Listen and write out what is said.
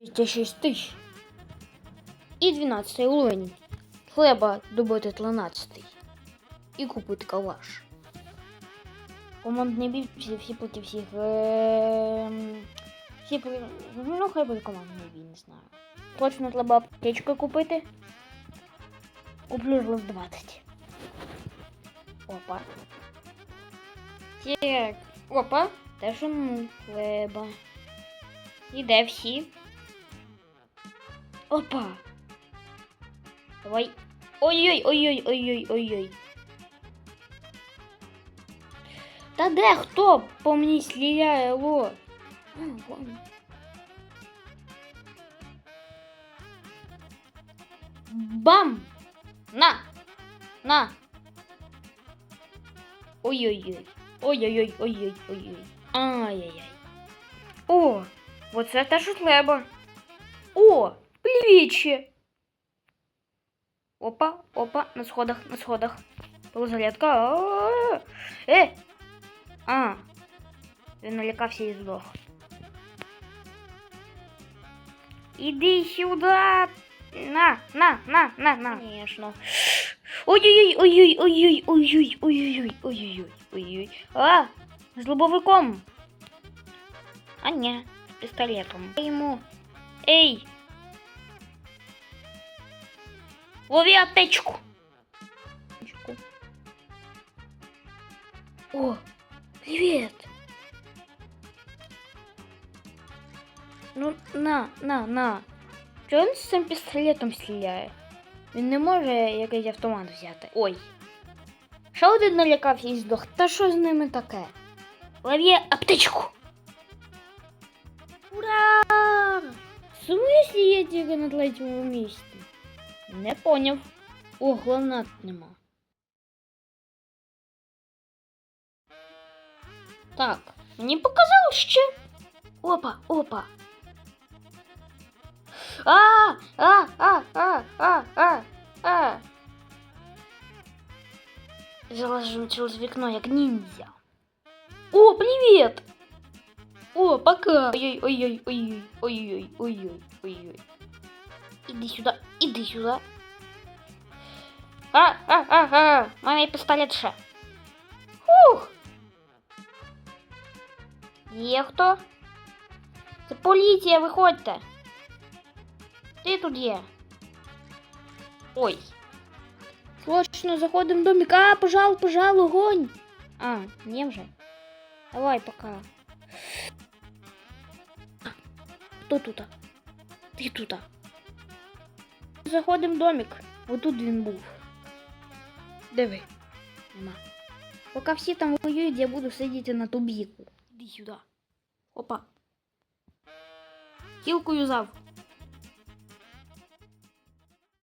206 тисяч. І 12 уровень. Хлеба добити 13. І купити калаш. Командний бій всі, проти всіх. Всі при... Ну, хай буде командний бій, не знаю. Точно треба аптечку купити. Куплю ж 20. Опа. Так. Опа. Теж йому хлеба. І де всі? Опа. Давай. Ой-ой, ой-ой, ой-ой, ой-ой. Та де хто по мені стріляє, вон. Бам! На! На! Ой-ой-ой. Ой-ой-ой, ой-ой, ой-ой. Ай-яй-яй. О, оце теж треба. О, плечі. Опа, опа, на сходах, на сходах. Полузарядка. А-а-а. Е! А. Він налякався і здох. Іди сюди. На, на, на, на, на. Конечно. Ой-ой-ой, ой-ой, ой-ой, ой-ой, ой-ой, ой-ой, ой-ой. А, з лобовиком. А ні, з пістолетом. Йому. Ей! Лови аптечку. О, привет. Ну, на, на, на. Чого він з цим пістолетом стріляє? Він не може якийсь автомат взяти. Ой. Ще один налякався і здох. Та що з ними таке? Лови аптечку. Ура! В смысле я тільки на третьому місці? Не поняв. О, гранат нема. Так, мені показалось ще. Опа, опа. А, а, а, а, а, а, а. Залажу через вікно, як ніндзя. О, привіт! О, пока! Ой-ой, Иди сюда, иди сюда. А, а, а, а, мамі пістолет ще. Фух. Є хто? Це поліція, виходьте. Ти тут є. Ой. Срочно заходимо в домик. А, пожал, пожал, огонь. А, не вже. Давай, пока. Хто тут? Ти тут. Заходимо в домик. Отут він був. Диви. Нема. Поки всі там воюють, я буду сидіти на тубіку. Іди сюди. Опа. Кілку юзав.